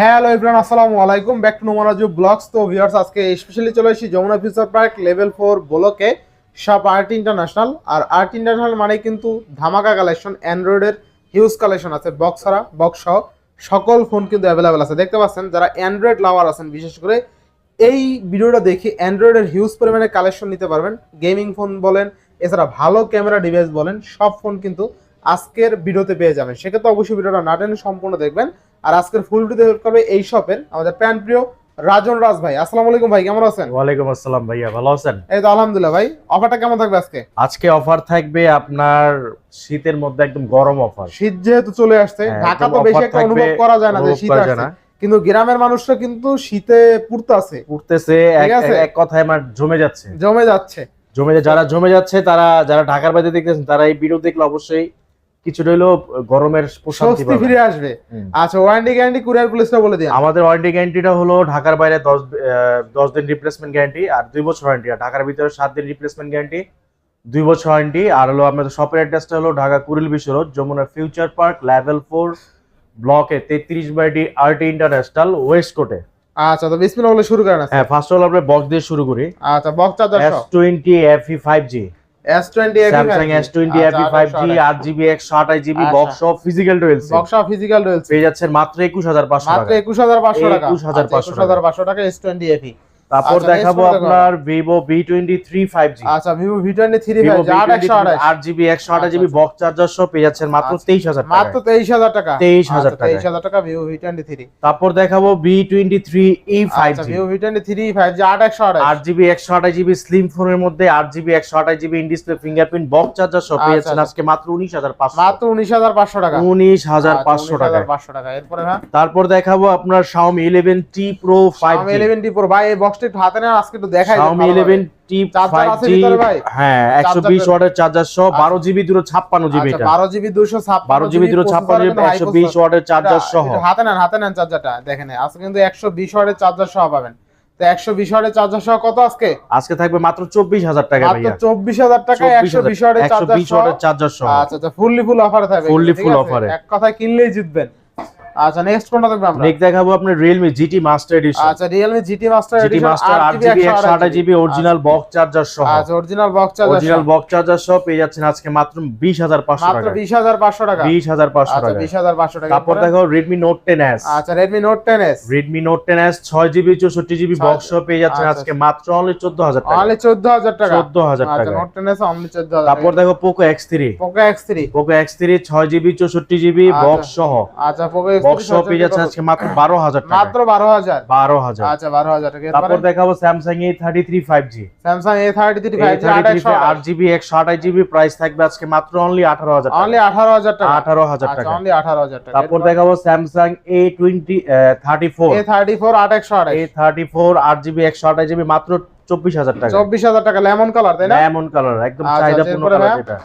Hello everyone, আসসালামু আলাইকুম। Back to Nomaraju vlogs. তো ভিউয়ার্স, আজকে স্পেশালি চলে এসেছি Jamuna future park level four ব্লকে সব আর্ট ইন্টারন্যাশনাল আর আর্ট ইন্টারন্যাশনাল মানে কিন্তু ধামাকা কালেকশন অ্যান্ড্রয়েডের হিউজ কালেকশন আছে বক্স ছাড়া বক্স সহ। সকল ফোন কিন্তু অ্যাভেলেবেল আছে। দেখতে পাচ্ছেন, যারা অ্যান্ড্রয়েড লাভার আছেন, বিশেষ করে এই ভিডিওটা দেখে অ্যান্ড্রয়েডের হিউজ পরিমাণে কালেকশন নিতে পারবেন। গেমিং ফোন বলেন, এছাড়া ভালো ক্যামেরা ডিভাইস বলেন, সব ফোন কিন্তু আজকের ভিডিওতে পেয়ে যাবেন। সেক্ষেত্রে অবশ্যই ভিডিওটা না টেনে সম্পূর্ণ দেখবেন। আর আজকের ফুল ভিডিও হেল্প করবে এই শপের আমাদের প্যান প্রিয় রাজন রাজ ভাই। আসসালামু আলাইকুম ভাই কেমন আছেন? ওয়ালাইকুম আসসালাম ভাইয়া ভালো আছেন? এই তো আলহামদুলিল্লাহ ভাই অফারটা কেমন থাকবে আজকে? আজকে অফার থাকবে আপনার শীতের মধ্যে একদম গরম অফার শীত যেহেতু চলে আসছে হ্যাঁ, ঢাকা তো বেশি একটা অনুভব করা যায় না যে শীত আসছে। কিন্তু গ্রামের মানুষরা কিন্তু শীতে পুড়তে আছে উঠতেছে এক এক কথায় আমার জমে যাচ্ছে। জমে যাচ্ছে। জমে যারা জমে যাচ্ছে তারা যারা ঢাকার বাইরে দেখতেছেন তারা এই ভিডিও দেখলে অবশ্যই কিছুটা হলো গরমের প্রশান্তি ফিরে আসবে। আচ্ছা ওয়ারেন্টি গ্যারান্টি কুরিয়ার প্লেসটা বলে দিন। আমাদের ওয়ারেন্টি গ্যারান্টিটা হলো ঢাকার বাইরে 10 10 দিন রিপ্লেসমেন্ট গ্যারান্টি আর দুই বছর ওয়ারেন্টি ঢাকার ভিতরে সাত দিন রিপ্লেসমেন্ট গ্যারান্টি দুই বছর ওয়ারেন্টি আর হলো আমাদের শপের অ্যাড্রেসটা হলো Dhaka Kuril Bishwa road Jamuna future park level 4 ব্লকে 33 by D arty international west কোটে আচ্ছা তো বিসমিল্লাহ বলে শুরু করেন হ্যাঁ ফার্স্ট অল আমরা বক্স দিয়ে শুরু করি। আচ্ছা box twenty F E five G Samsung S20 FE 5G 8GB 128GB box সহ ফিজিক্যাল রয়েল বক্স সহ ফিজিক্যাল রয়েল সেট পেয়ে যাচ্ছেন মাত্র 21500 টাকা। মাত্র 21500 টাকা। 21500 টাকা। S20 FE তারপর আচ্ছা, দেখাবো আপনার Vivo twenty three five G আচ্ছা Vivo V twenty three Vivo five আট একশো আট জিবি একশো আঠাশ জিবি আচ্ছা, বক্স চার্জার সহ পেয়ে যাচ্ছেন মাত্র আচ্ছা। তেইশ হাজার মাত্র টাকা তেইশ হাজার টাকা। 23,000 তেইশ হাজার টাকা ভিভো ভি টোয়েন্টি থ্রি তারপর দেখাবো B twenty three E five আচ্ছা G Vivo V twenty three five G আট একশো আঠাশ। আট জিবি একশো আঠাশ জিবি স্লিম ফোনের মধ্যে আট জিবি একশো আঠাশ GB in display fingerprint box charger সহ পেয়ে আচ্ছা, যাচ্ছেন আজকে মাত্র উনিশ হাজার পাঁচশো। মাত্র উনিশ হাজার পাঁচশো টাকা। উনিশ হাজার আচ্ছা, পাঁচশো 19,500 টাকা পাঁচশো টাকা। এরপরে হ্যাঁ। তারপর দেখাবো আপনার Xiaomi 11T Pro 5G eleven T ভাই এই বক্সটা হাতে নেন আজকে একটু দেখাই Xiaomi ভালোভাবে। 11T চার্জার আছে 5G হ্যাঁ 120 ওয়াটের চার্জার সহ 12 জিবি দুটো 56 জিবি আচ্ছা এটা। বারো জিবি দুশো ছাপ্পান্ন 12 জিবি দুটো 56 জিবি 120 ওয়াটের চার্জার সহ। হাতে নেন হাতে নেন চার্জারটা দেখেন আজকে কিন্তু একশো বিশ ওয়াটের চার্জার সহ পাবেন। তো একশো বিশ ওয়াটের চার্জার সহ কত আজকে? আজকে থাকবে মাত্র 24000 টাকা মাত্র ভাইয়া। চব্বিশ হাজার টাকা একশো বিশ ওয়াটের চার্জার 120 সহ। ওয়াটের চার্জার সহ। আচ্ছা আচ্ছা ফুললি ফুল অফারে থাকবে আছে? offer এ। এক কথায় কিনলেই জিতবেন। আচ্ছা নেক্সট কোনটা দেখব আমরা? নেক্সট দেখাবো আপনার Realme GT Master Edition আচ্ছা master GT Master 8 GB 128 GB original box charger সহ। আচ্ছা original box charger original box charger সহ পেয়ে যাচ্ছেন আজকে মাত্র 20500 মাত্র টাকা হাজার পাঁচশো টাকা। 20500 আচ্ছা টাকা হাজার পাঁচশো টাকা। তারপর? দেখো Redmi Note 10s আচ্ছা নোট টেন এস ছয় জিবি চৌষট্টি জিবি ছয়- বক্স পেয়ে যাচ্ছেন আচ্ছা, আজকে মাত্র অনলি চোদ্দ হাজার টাকা। অনলি চোদ্দ হাজার টাকা। চোদ্দ হাজার আচ্ছা টাকা নোট টেন এস অনলি চোদ্দ হাজার তারপর দেখো পোকো এক্স থ্রি ছয় জিবি চৌষট্টি জিবি আচ্ছা। বক্স সহ। আচ্ছা এক্স বক্স সহ পেয়ে যাচ্ছেন আজকে মাত্র টাকা। মাত্র বারো হাজার? আচ্ছা বারো হাজার টাকা। তারপর দেখাবো জি আট একশো আট জিবি একশো আঠাশ জিবি প্রাইস থাকবে আজকে মাত্র অনলি আঠারো হাজার অনলি টাকা আঠারো হাজার টাকা। আঠারো হাজার আচ্ছা টাকা। অনলি টাকা। তারপর দেখাবো মাত্র টাকা। চব্বিশ হাজার টাকা। লেমন কালার তাই না? এমন কালার একদম আচ্ছা, চাহিদাপূর্ণ কালার ভাইয়া?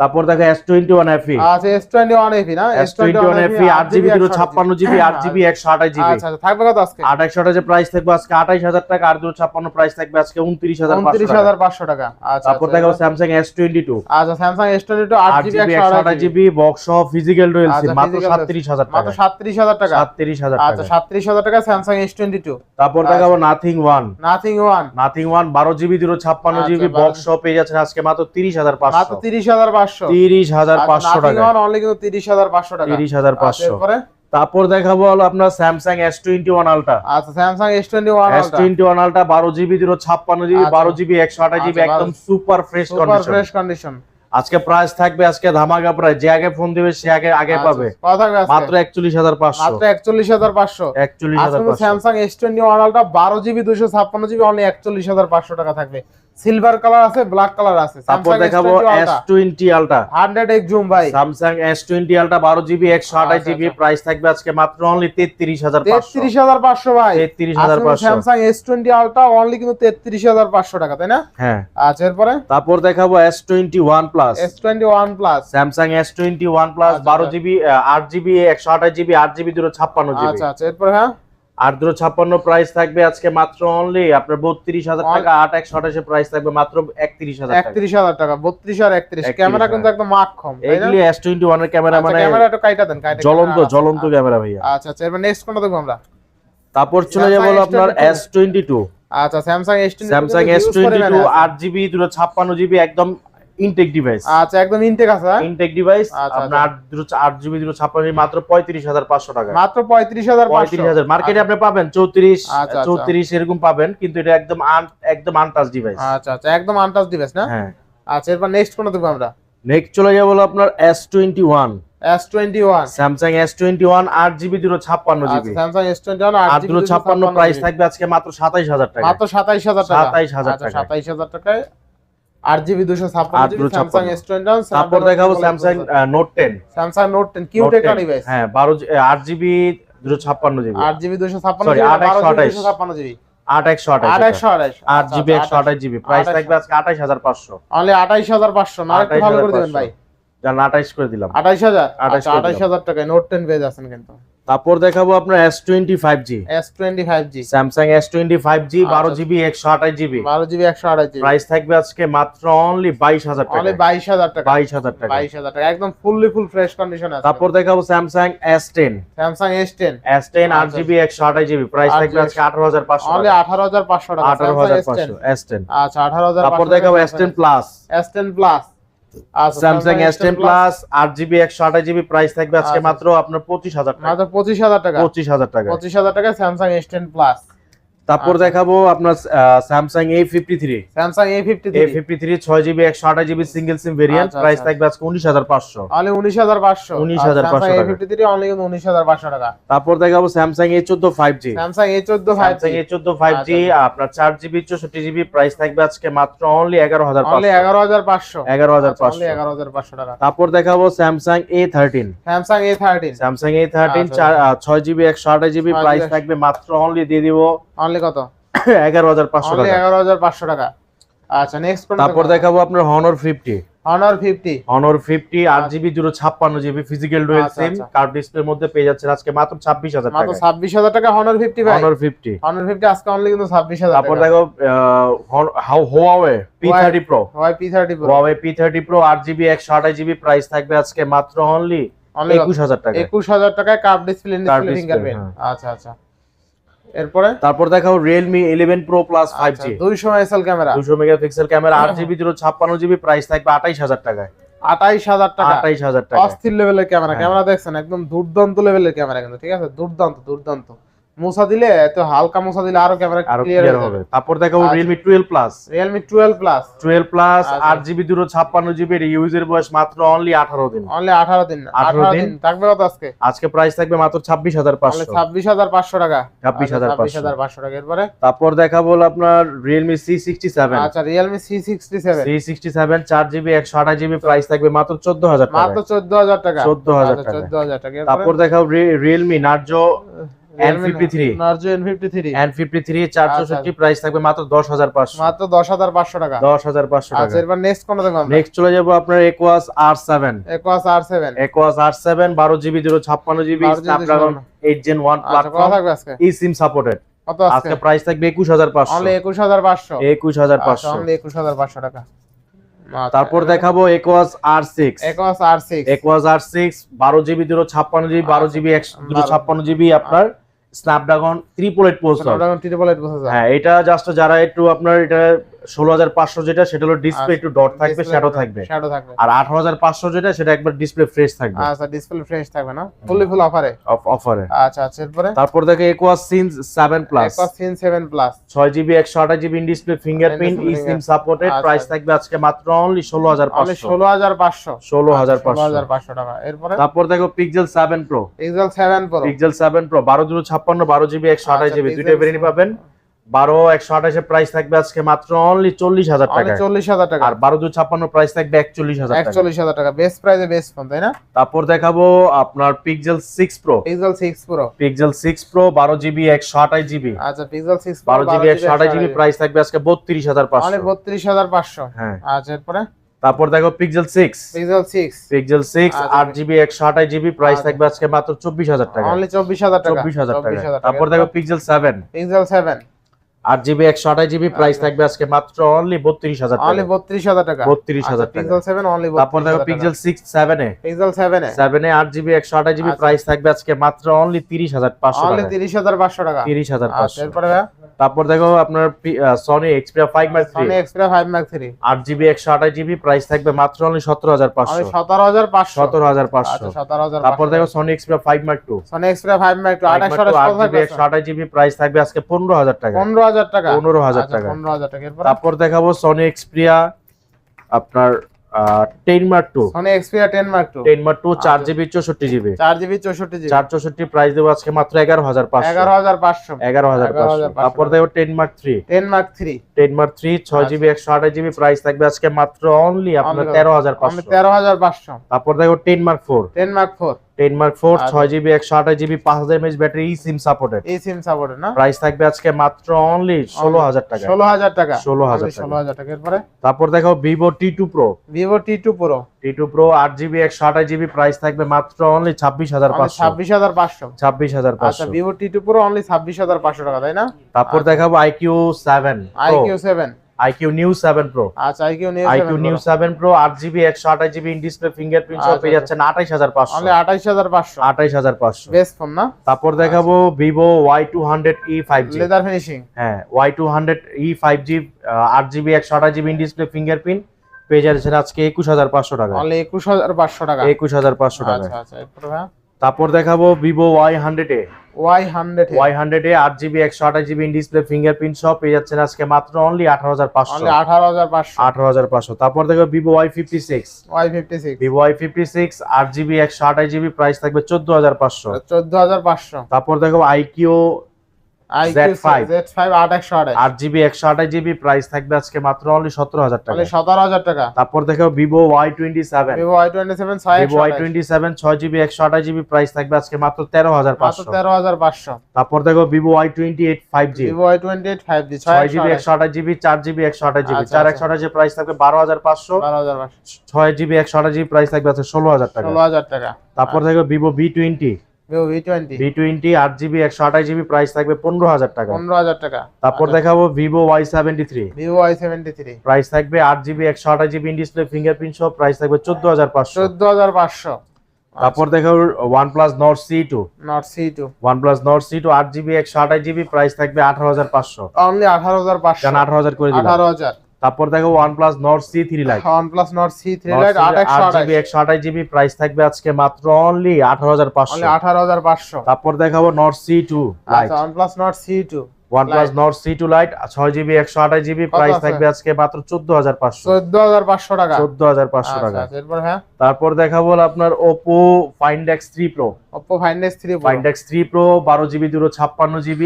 তারপর দেখো এস টোয়েন্টি ওয়ান এফি আচ্ছা এস টোয়েন্টি ওয়ান এফি না এস টোয়েন্টি ওয়ান এফি আট জিবি দুটো ছাপ্পান্ন জিবি আট জিবি একশো আঠাশ জিবি আচ্ছা আচ্ছা, থাকবে কত আজকে? আঠাশ প্রাইস থাকবে আজকে আঠাইশ হাজার টাকা আর দুটো ছাপ্পান্ন প্রাইস থাকবে আজকে উনত্রিশ হাজার উনত্রিশ হাজার পাঁচশো টাকা। আচ্ছা তারপর আচ্ছা, দেখো স্যামসাং এস টোয়েন্টি টু আচ্ছা স্যামসাং এস টোয়েন্টি টু আট আট জিবি জিবি একশো একশো আঠাশ আঠাশ জিবি বক্স সহ ফিজিক্যাল আচ্ছা, মাত্র সাতত্রিশ হাজার মাত্র সাতত্রিশ হাজার টাকা। সাতত্রিশ হাজার আচ্ছা সাতত্রিশ হাজার টাকা স্যামসাং এস টোয়েন্টি টু তারপর দেখাবো nothing one nothing one nothing one বারো জিবি দুটো ছাপ্পান্ন আচ্ছা, জিবি বক্স সহ পেয়ে যাচ্ছেন আজকে মাত্র তিরিশ হাজার মাত্র পাঁচশো তিরিশ হাজার পাঁচশো। তিরিশ হাজার পাঁচশো টাকা অনলি কিন্তু তিরিশ হাজার পাঁচশো টাকা। তিরিশ হাজার পাঁচশো। তারপর? দেখাবো হলো আপনার Samsung S twenty one ultra আচ্ছা Samsung S twenty one S twenty one ultra বারো জিবি দুটো ছাপ্পান্ন জিবি আচ্ছা। বারো জিবি একশো আঠাশ জিবি আচ্ছা, একদম সুপার ফ্রেশ ফ্রেশ কন্ডিশন আজকে প্রাইস থাকবে আজকে ধামাকা প্রাইস যে আগে ফোন দিবে সে আগে আগে পাবে। আচ্ছা, আজকে? মাত্র একচল্লিশ হাজার পাঁচশো। মাত্র একচল্লিশ হাজার পাঁচশো। একচল্লিশ হাজার Samsung S twenty one ultra বারো জিবি দুশো ছাপ্পান্ন জিবি অনলি একচল্লিশ হাজার পাঁচশো টাকা থাকবে। সিলভার কালার আছে ব্ল্যাক কালার আছে। তারপর দেখাবো এস টোয়েন্টি আলট্রা হান্ড্রেড এক জুম ভাই। টোয়েন্টি আলট্রা বারো জিবি একশো আঠাশ আচ্ছা, জিবি আচ্ছা। প্রাইস থাকবে আজকে মাত্র অনলি তেত্রিশ হাজার পাঁচশো। তেত্রিশ হাজার পাঁচশো ভাই। তেত্রিশ হাজার পাঁচশো। Samsung S twenty ultra only কিন্তু তেত্রিশ হাজার পাঁচশো টাকা তাই না? হ্যাঁ। আচ্ছা এরপরে? তারপর দেখাবো S twenty one plus S twenty one plus Samsung S twenty one plus আচ্ছা, বারো আচ্ছা। জিবি আট জিবি একশো আঠাশ জিবি আট জিবি দুটো ছাপ্পান্ন জিবি আচ্ছা আচ্ছা এরপরে হ্যাঁ? আট দুটো ছাপ্পান্ন প্রাইস থাকবে আজকে মাত্র অনলি আপনার বত্রিশ হাজার টাকা আট একশো আঠাশে প্রাইস থাকবে মাত্র একত্রিশ হাজার একত্রিশ হাজার টাকা বত্রিশ আর একত্রিশ। ক্যামেরা কিন্তু। একদম মাখম এগুলি এস টোয়েন্টি ওয়ানের ক্যামেরা আচ্ছা, মানে ক্যামেরা একটু কাইটা দেন কাইটা জ্বলন্ত জ্বলন্ত ক্যামেরা ভাইয়া। আচ্ছা আচ্ছা এবার নেক্সট কোনটা দেখব আমরা? তারপর চলে যাব আপনার এস টোয়েন্টি টু আচ্ছা Samsung S Samsung S twenty two আট জিবি দুটো ছাপ্পান্ন জিবি একদম ইনটেক ডিভাইস আচ্ছা একদম ইনটেক আছে হ্যাঁ? ইনটেক ডিভাইস আচ্ছা, আপনার আট দুটো জিবি দুটো ছাপ্পান্ন জিবি মাত্র পঁয়ত্রিশ হাজার পাঁচশো টাকা। মাত্র পঁয়ত্রিশ হাজার পঁয়ত্রিশ হাজার। মার্কেটে আপনি পাবেন চৌত্রিশ আচ্ছা, আচ্ছা। চৌত্রিশ এরকম পাবেন কিন্তু এটা একদম একদম আনটাচ ডিভাইস আচ্ছা আচ্ছা একদম আনটাচ ডিভাইস না? হ্যাঁ। আচ্ছা এরপর নেক্সট কোনটা দেখব আমরা? নেক্সট চলে যাব আপনার S twenty one S twenty one Samsung S twenty one আট জিবি দুটো ছাপ্পান্ন আচ্ছা জিবি স্যামসাং এস টোয়েন্টি আট দুটো ছাপ্পান্ন প্রাইস থাকবে আজকে মাত্র সাতাইশ হাজার টাকা। মাত্র সাতাইশ হাজার টাকা। 27,000 আচ্ছা, টাকা। সাতাইশ হাজার টাকায় আট জিবি দুশো ছাপ্পান্ন। জিবি স্যামসাং এস টোয়েন্টি তারপর দেখাবো Samsung note ten Samsung note ten cute একটা ডিভাইস হ্যাঁ বারো আট জিবি দুটো ছাপ্পান্ন জিবি। আট জিবি দুশো ছাপ্পান্ন জিবি আট একশো বারো দুশো ছাপ্পান্ন জিবি। আট একশো আট আঠাশ আট জিবি একশো আঠাশ জিবি। প্রাইস আঠাশ। থাকবে আজকে আঠাইশ হাজার পাঁচশো। অনলি হাজার পাঁচশো। না একটু ভালো করে দেবেন ভাই। জান আঠাইশ করে দিলাম। আঠাইশ হাজার? আঠাইশ আচ্ছা হাজার টাকায় নোট টেন পেয়ে যাচ্ছেন কিন্তু। তারপর দেখাবো আপনার S twenty five G S twenty five G Samsung S twenty five G বারো আচ্ছা। জিবি একশো আঠাশ জিবি বারো জিবি একশো জিবি প্রাইস থাকবে আজকে মাত্র অনলি বাইশ হাজার টাকা বাইশ হাজার টাকা। বাইশ হাজার টাকা। বাইশ হাজার টাকা। একদম ফুললি ফুল ফ্রেশ কন্ডিশন আছে। তারপর দেখাবো Samsung S ten Samsung S ten S ten আট আচ্ছা। জিবি একশো আঠাশ জিবি প্রাইস থাকবে আজকে আঠারো হাজার পাঁচশো অনলি আঠারো হাজার পাঁচশো টাকা। আঠারো হাজার পাঁচশো এস টেন আচ্ছা আঠারো হাজার তারপর দেখাবো S ten plus S ten plus আচ্ছা স্যামসাং এস টেন প্লাস আট জিবি একশো আঠাশ জিবি প্রাইস থাকবে আজকে আচ্ছা। মাত্র আপনার পঁচিশ হাজার টাকা। মাত্র পঁচিশ হাজার টাকা। পঁচিশ হাজার টাকা। পঁচিশ হাজার টাকা স্যামসাং এস টেন প্লাস তারপর আচ্ছা। দেখাবো আপনার Samsung A fifty three Samsung A fifty A fifty three ছয় জিবি একশো আঠাশ জিবি সিঙ্গেল সিম ভেরিয়েন্ট আচ্ছা, প্রাইস আচ্ছা। থাকবে আজকে উনিশ হাজার পাঁচশো। অনলি উনিশ হাজার পাঁচশো। 19,500 এ টাকা। ফিফটি থ্রি অনলি উনিশ হাজার পাঁচশো টাকা। তারপর দেখাবো স্যামসাং এ চোদ্দ ফাইভ জি স্যামসাং এ চোদ্দ ফাইভ স্যামসাং এ চোদ্দ ফাইভ জি আপনার চার জিবি চৌষট্টি জিবি প্রাইস থাকবে আজকে মাত্র অনলি এগারো হাজার অনলি এগারো হাজার পাঁচশো। এগারো হাজার পাঁচশো। এগারো হাজার পাঁচশো টাকা। তারপর দেখাবো Samsung A thirteen Samsung A thirteen Samsung A thirteen আচ্ছা। ছয় জিবি একশো আঠাশ জিবি প্রাইস থাকবে মাত্র অনলি দিয়ে দিব অনলি কত? এগারো হাজার পাঁচশো অনলি টাকা। এগারো হাজার পাঁচশো টাকা। আচ্ছা নেক্সট তারপর দেখাবো আপনার Honor fifty Honor fifty Honor fifty আট জিবি দুটো ছাপ্পান্ন GB physical dual SIM. Card ডিসপ্লের মধ্যে পেয়ে যাচ্ছেন আজকে মাত্র ছাব্বিশ হাজার মাত্র ছাব্বিশ হাজার টাকা হনার ফিফটি ভাই। হনর ফিফটি হনার ফিফটি আজকে অনলি কিন্তু ছাব্বিশ হাজার তারপর দেখো Huawei P thirty pro Y P thirty pro P thirty pro আট জিবি একশো আঠাশ জিবি প্রাইস থাকবে আজকে মাত্র অনলি একুশ হাজার টাকা একুশ হাজার টাকায় কার্ভ ডিসপ্লে ফিঙ্গারপ্রিন্ট। আচ্ছা আচ্ছা। এরপরে? তারপর দেখাও Realme eleven pro plus five G দুইশো এসএল ক্যামেরা। 200 মেগাপিক্সেল ক্যামেরা আট জিবি দুটো ছাপ্পান্ন জিবি প্রাইস থাকবে আঠাইশ হাজার টাকায়। আঠাইশ হাজার টাকা। আঠাইশ হাজার টাকা অস্থির লেভেলের ক্যামেরা। হ্যাঁ। ক্যামেরা দেখছেন একদম দুর্দান্ত লেভেলের ক্যামেরা কিন্তু ঠিক আছে? দুর্দান্ত দুর্দান্ত। মোছা দিলে তো হালকা মোছা দিলে আরও ক্যামেরা আরও ক্লিয়ার হবে। তারপর দেখাবো আচ্ছা। Plus Realme twelve plus twelve plus আচ্ছা। আট জিবি দুটো ছাপ্পান্ন জিবি ইউজের বয়স মাত্র অনলি আঠারো দিন। অনলি আঠারো দিন। 18 আঠারো দিন। থাকবে কত আজকে? আজকে প্রাইস থাকবে মাত্র ছাব্বিশ হাজার অনলি পাঁচশো ছাব্বিশ হাজার পাঁচশো টাকা। ছাব্বিশ হাজার ছাব্বিশ পাঁচশো হাজার পাঁচশো টাকা। এরপরে? তারপর দেখাবো আপনার সিক্সটি সেভেন আচ্ছা চার জিবি একশো আঠাশ জিবি প্রাইস থাকবে মাত্র চোদ্দ হাজার মাত্র টাকা। চোদ্দ হাজার টাকা 14,000 টাকা। চোদ্দ হাজার টাকা। তারপর দেখাও Realme Narzo N53 Narzo N fifty three N fifty three চার আচ্ছা। প্রাইস থাকবে মাত্র দশ হাজার পাঁচশো। মাত্র দশ হাজার পাঁচশো টাকা। দশ হাজার পাঁচশো আচ্ছা টাকা এরপর নেক্সট চলে যাব আপনার Aquos R seven Aquos R seven Aquos R seven বারো জিবি জিরো ছাপ্পান্ন GB Snapdragon eight gen one আচ্ছা প্ল্যাটফর্ম ই সিম সাপোর্টেড আজকে? প্রাইস থাকবে একুশ হাজার পাঁচশো। একুশ হাজার পাঁচশো। একুশ হাজার পাঁচশো। একুশ হাজার পাঁচশো টাকা। আচ্ছা, তারপর দেখাবো Aquos R six Aquos R six Aquos R six বারো জিবি দুটো ছাপ্পান্ন জিবি বারো জিবি দুটো বারো। ছাপ্পান্ন জিবি আপনার Snapdragon triple eight processor triple eight processor হ্যাঁ এটা জাস্ট যারা একটু আপনার এটা ষোলো হাজার পাঁচশো যেটা সেটা হলো ডিসপ্লে আচ্ছা। একটু ডট থাকবে শ্যাডো থাকবে। শ্যাডো থাকবে। আর আঠারো হাজার পাঁচশো যেটা সেটা একবার ডিসপ্লে ফ্রেশ থাকবে। আচ্ছা ডিসপ্লে ফ্রেশ থাকবে না? ফুললি ফুল অফারে অফারে আচ্ছা আচ্ছা এরপরে? তারপর দেখে Aquos sense seven plus Aquos sense seven plus ছয় জিবি একশো আঠাশ GB in display fingerprint e SIM supported. Price থাকবে আজকে মাত্র অনলি ষোলো হাজার পাঁচশো। ষোলো হাজার পাঁচশো। ষোলো হাজার হাজার পাঁচশো টাকা। এরপরে? তারপর দেখো Pixel seven pro Pixel seven pro Pixel seven pro বারো দুটো ছাপ্পান্ন বারো জিবি একশো আঠাশ জিবি দুইটা ভেরিয়েন্ট পাবেন। বারো একশো আঠাশের প্রাইস থাকবে আজকে মাত্র অনলি চল্লিশ হাজার টাকা চল্লিশ হাজার টাকা। আর বারো দুটো ছাপ্পান্ন প্রাইস থাকবে একচল্লিশ হাজার একচল্লিশ হাজার টাকা। বেস্ট প্রাইসে বেস্ট ফোন তাই না? তারপর দেখাবো আপনার Pixel six pro Pixel six pro Pixel six pro বারো জিবি একশো আঠাশ জিবি আচ্ছা পিক্সেল সিক্স বারো জিবি একশো আঠাশ জিবি প্রাইস থাকবে আজকে বত্রিশ হাজার অনলি পাঁচশো বত্রিশ হাজার পাঁচশো। হ্যাঁ। আচ্ছা এরপরে? তারপর দেখো Pixel six Pixel six Pixel six. আট জিবি একশো আঠাশ জিবি প্রাইস আচ্ছা। থাকবে আজকে মাত্র চব্বিশ হাজার টাকা অনলি চব্বিশ হাজার টাকা। চব্বিশ হাজার টাকা। তারপর দেখো পিক্সেল সেভেন পিক্সেল সেভেন আট জিবি একশো আঠাশ জিবি প্রাইস আচ্ছা। থাকবে আজকে মাত্র অনলি বত্রিশ হাজার অনলি বত্রিশ হাজার টাকা। 32,000 টাকা। পিক্সেল সেভেন অনলি তারপর দেখো পিক্সেল সিক্স সেভেনে পিক্সেল সেভেনে সেভেনে আট জিবি একশো আঠাশ জিবি আচ্ছা। প্রাইস থাকবে আজকে মাত্র অনলি তিরিশ হাজার পাঁচশো অনলি তিরিশ হাজার পাঁচশো টাকা। তিরিশ হাজার আচ্ছা পাঁচশো এরপরে তারপর দেখো আপনার Sony Xperia five mark three Xperia five mark three আট জিবি একশো আঠাশ জিবি প্রাইস থাকবে মাত্র অনলি সতেরো হাজার পাঁচশো। সতেরো হাজার পাঁচশো। সতেরো হাজার পাঁচশো। আচ্ছা সতেরো হাজার তারপর দেখো Sony Xperia five mark two Sony Xperia five mark two আঠাশ একশো আঠাশ জিবি প্রাইস থাকবে আজকে পনেরো হাজার টাকা। পনেরো হাজার টাকা। পনেরো হাজার আচ্ছা, টাকা। পনেরো হাজার টাকা। তারপর দেখাবো সনি এক্সপ্রিয়া আপনার ten mark two Sony Xperia ten mark two ten mark two চার আচ্ছা। জিবি চৌষট্টি জিবি। চার জিবি চৌষট্টি জিবি। চার চৌষট্টি প্রাইস দেবো আজকে মাত্র এগারো হাজার পাঁচশো। এগারো হাজার পাঁচশো। এগারো হাজার পাঁচশো। তারপর দেখো ten mark three ten mark three ten mark three ছয় আচ্ছা। জিবি একশো আঠাশ জিবি প্রাইস থাকবে আজকে মাত্র অনলি আপনার তেরো হাজার পাঁচশো। তেরো হাজার পাঁচশো। তারপর দেখো ten mark four ten mark four 10 mark 4 6 GB 128 GB 5000 mAh battery e SIM supported e SIM supported না? প্রাইস থাকবে আজকে মাত্র অনলি 16000 টাকা 16000 টাকা। হাজার টাকা 16000 টাকা। এরপরে? তারপর দেখো Vivo T2 Pro Vivo T2 Pro T2 Pro 8 GB 128 GB price থাকবে মাত্র অনলি ছাব্বিশ হাজার 26500 আচ্ছা Vivo T2 Pro অনলি 26500 টাকা তাই না? তারপর আচ্ছা। দেখাবো IQ7 IQ7 IQ New 7 Pro IQ new seven pro IQ GB একশো Pro 8GB 128GB in display fingerprint সহ পেয়ে যাচ্ছেন 28500 মানে 28500 28500 বেস্ট ফোন না? তারপর দেখাবো Vivo Y two Vivo Y200e 5G leather finishing হ্যাঁ Y two hundred e five G Y200e 5G 8GB 128GB in display fingerprint পেয়ে যাচ্ছেন আজকে 21500 টাকা মানে 21500 টাকা। একুশ হাজার পাঁচশো টাকা তারপর দেখাবো Vivo Y hundred A hundred A. Y hundred Y hundred A আট GB GB in display fingerprint সহ পেয়ে যাচ্ছেন আজকে মাত্র অনলি আঠারো হাজার পাঁচশো। অনলি আঠারো হাজার পাঁচশো। আঠারো হাজার পাঁচশো। তারপর দেখো ভিভো ওয়াই ফিফটি সিক্স আট জিবি একশো আঠাশ জিবি প্রাইস থাকবে চোদ্দ হাজার পাঁচশো। চোদ্দ হাজার পাঁচশো। তারপর দেখো আইকিউ প্রাইস থাকবে আজকে মাত্র অনলি সতেরো হাজার টাকা। সতেরো হাজার টাকা। তারপর দেখো Vivo Y twenty seven Vivo Y twenty seven Vivo Y twenty seven ছয় জিবি একশো আঠাশ জিবি প্রাইস থাকবে আজকে মাত্র তেরো হাজার পাঁচশো। তেরো হাজার পাঁচশো। তারপর দেখো Vivo Y twenty eight five G Vivo Y twenty eight five G ছয় জিবি একশো আঠাশ জিবি চার জিবি একশো আঠাশ জিবি। আচ্ছা, চার আচ্ছা। একশো আঠাশ প্রাইস থাকবে বারো হাজার পাঁচশো। বারো হাজার ছয় জিবি একশো আঠাশ জিবি প্রাইস থাকবে আছে ষোলো হাজার টাকা। ষোলো হাজার টাকা। তারপর দেখো Vivo V twenty Vivo V twenty V twenty আট জিবি একশো আঠাশ জিবি প্রাইস থাকবে পনেরো হাজার টাকা। পনেরো হাজার টাকা। তারপর আচ্ছা। দেখাবো seventy three Vivo Y price থাকবে আট জিবি একশো আঠাশ জিবি ইন ডিসপ্লে ফিঙ্গারপ্রিন্ট সহ প্রাইস থাকবে চোদ্দ হাজার পাঁচশো। চোদ্দ হাজার পাঁচশো। তারপর দেখো OnePlus Nord C two Nord C two OnePlus C two আট জিবি একশো আঠাশ জিবি প্রাইস থাকবে আঠারো হাজার পাঁচশো। অনলি আঠারো হাজার পাঁচশো। কেন আঠারো হাজার করে দিলাম? আঠারো হাজার। তারপর দেখো OnePlus Nord C3 Lite OnePlus Nord C3 Lite 828 GB price থাকবে আজকে মাত্র অনলি 18500 অনলি 18500 তারপর দেখাবো Nord C2 আচ্ছা OnePlus Nord C2 OnePlus ছয় জিবি একশো আঠাশ জিবি প্রাইস থাকবে আজকে মাত্র 14500 14500 টাকা। 14500 হাজার পাঁচশো টাকা। আচ্ছা, আচ্ছা, হ্যাঁ? তারপর দেখাবো আপনার Oppo Find X3 three Oppo Find X3 Pro Find X3 Pro 12GB 256GB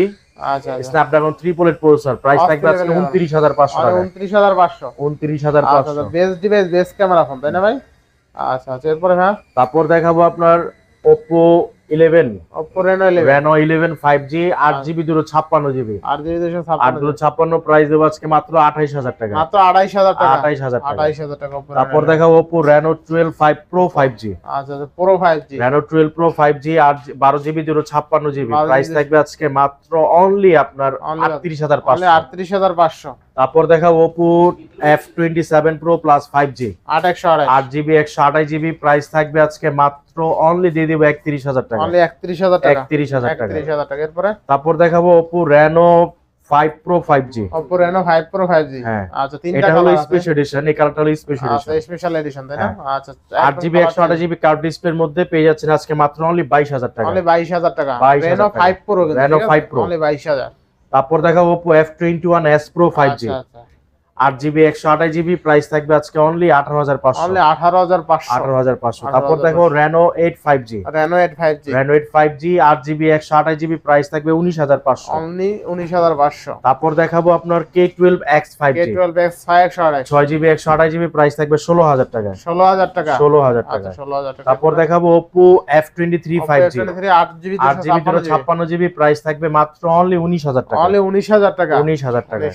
আচ্ছা স্ন্যাপড্রাগন 3 এট প্রসেসর প্রাইস থাকবে আজকে 29500 টাকা 29500 29500 best device best camera phone তাই না ভাই? আচ্ছা আচ্ছা এরপর হ্যাঁ? তারপর দেখাবো আপনার Oppo eleven. Reno eleven five G আট। জিবি দুটো ছাপ্পান্ন জিবি আট জিবি দুশো আট দুটো ছাপ্পান্ন প্রাইস দেবো আজকে মাত্র আঠাইশ হাজার টাকা। মাত্র হাজার টাকা? আঠাইশ হাজার আঠাইশ হাজার টাকা তারপর। দেখাবো Oppo Reno twelve five pro five G আচ্ছা five G Reno twelve pro five G আট বারো জিবি দুটো ছাপ্পান্ন জিবি প্রাইস থাকবে আজকে মাত্র অনলি আপনার আটত্রিশ হাজার পাঁচশো। আটত্রিশ হাজার পাঁচশো। তারপর দেখা Oppo F twenty seven pro plus five G আট একশো আট জিবি একশো আঠাশ জিবি প্রাইস থাকবে আজকে মাত্র অনলি দিয়ে দিব একত্রিশ হাজার টাকা। অনলি একত্রিশ হাজার টাকা। একত্রিশ হাজার টাকা। একত্রিশ হাজার টাকা। এরপরে? তারপর দেখাবো five pro five G Oppo Reno five pro five G হ্যাঁ। আচ্ছা তিনটা এটা হলো স্পেশাল এডিশন এই কালারটা হলো স্পেশাল আচ্ছা স্পেশাল এডিশন তাই না? আচ্ছা জিবি একশো আঠাশ জিবি কার্ড ডিসপ্লের মধ্যে পেয়ে যাচ্ছেন আজকে মাত্র অনলি বাইশ হাজার টাকা। অনলি বাইশ হাজার টাকা। 22,000 রেনো টাকা। Five pro Reno 5 Pro। Only বাইশ হাজার। তারপর দেখাবো Oppo F twenty one S pro five G আচ্ছা আচ্ছা। আট জিবি একশো আঠাশ জিবি প্রাইস থাকবে আজকে অনলি আঠারো হাজার পাঁচশো। অনলি আঠারো হাজার পাঁচশো। আঠারো হাজার পাঁচশো। তারপর দেখো Reno eight five G Reno eight five G Reno eight five G আট জিবি একশো আঠাশ জিবি প্রাইস থাকবে উনিশ হাজার পাঁচশো। অনলি উনিশ হাজার পাঁচশো। তারপর দেখাবো আপনার K twelve X five K twelve X ছয় একশো আড়াই ছয় জিবি একশো আঠাশ জিবি প্রাইস থাকবে ষোলো হাজার টাকা। ষোলো হাজার টাকা। ষোলো হাজার আচ্ছা টাকা ষোলো হাজার টাকা। তারপর দেখাবো Oppo F twenty three five G আট জিবি আট জিবি ছাপ্পান্ন জিবি প্রাইস থাকবে মাত্র অনলি উনিশ হাজার টাকা। অনলি উনিশ হাজার টাকা। উনিশ হাজার টাকা।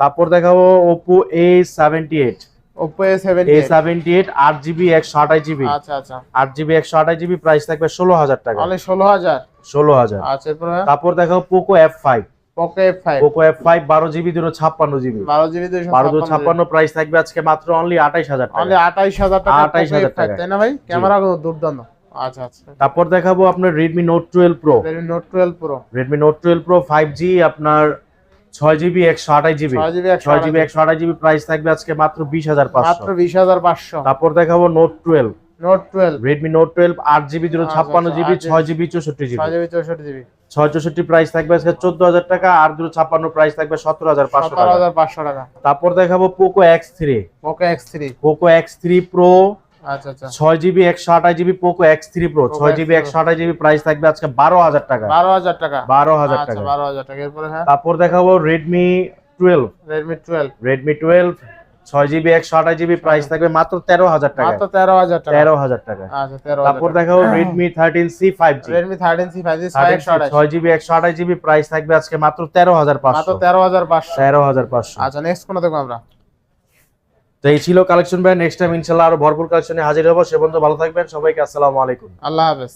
তারপর দেখাবো Oppo A seventy eight Oppo A seven A seventy eight আট জিবি একশো আঠাশ জিবি আচ্ছা আচ্ছা। আট জিবি একশো আঠাশ জিবি প্রাইস থাকবে ষোলো হাজার টাকা। ষোলো হাজার। ষোলো হাজার। আচ্ছা তারপর দেখাবো Poco F five Poco F five Poco F five বারো জিবি দুটো ছাপ্পান্ন জিবি বারো জিবি বারো ছাপ্পান্ন প্রাইস থাকবে আজকে মাত্র অনলি আঠাইশ হাজার অনলি টাকা আঠাইশ হাজার টাকা 28,000 28 টাকা। তাই না ভাই? ক্যামেরা দুর্দান্ত। আচ্ছা আচ্ছা। তারপর দেখাবো আপনার Redmi note twelve pro Redmi note twelve pro Redmi note twelve pro five G আপনার ছয় জিবি একশো আঠাশ জিবি। ছয় জিবি একশো আঠাশ জিবি প্রাইস থাকবে আজকে মাত্র বিশ হাজার মাত্র বিশ হাজার পাঁচশো। তারপর দেখাবো note twelve note twelve Redmi note twelve আট জিবি দুটো ছাপ্পান্ন জিবি ছয় জিবি চৌষট্টি জিবি। ছয় জিবি চৌষট্টি জিবি। ছয় চৌষট্টি প্রাইস থাকবে আজকে চোদ্দ হাজার টাকা আর দুটো ছাপ্পান্ন প্রাইস থাকবে সতেরো হাজার পাঁচশো টাকা। তারপর দেখাবো Poco X three Poco X three Poco X three pro ছয় জিবি একশো আঠাশ GB Poco X three pro ছয় জিবি একশো আঠাশ জিবি প্রাইস থাকবে আজকে বারো হাজার টাকা। বারো হাজার টাকা। বারো হাজার আচ্ছা টাকা। বারো হাজার টাকা। এরপরে তারপর দেখাবো Redmi twelve Redmi twelve Redmi twelve ছয় জিবি একশো আঠাশ জিবি প্রাইস থাকবে মাত্র তেরো হাজার টাকা। মাত্র তেরো হাজার টাকা। তেরো হাজার টাকা। আচ্ছা তারপর দেখাবো Redmi thirteen C five G Redmi thirteen C five G ছয় জিবি একশো আঠাশ। জিবি প্রাইস থাকবে আজকে মাত্র তেরো হাজার পাঁচশো। তেরো হাজার পাঁচশো। তেরো হাজার পাঁচশো। আচ্ছা নেক্সট কোনো দেখব আমরা? তো এই ছিল কালেকশন ব্যান্ড নেক্সট টাইম ইনশাল্লাহ আরও ভরপুর কালেকশনে হাজির হব। সে পর্যন্ত ভালো থাকবেন। সবাইকে আসসালামু আলাইকুম। আল্লাহ হাফেজ।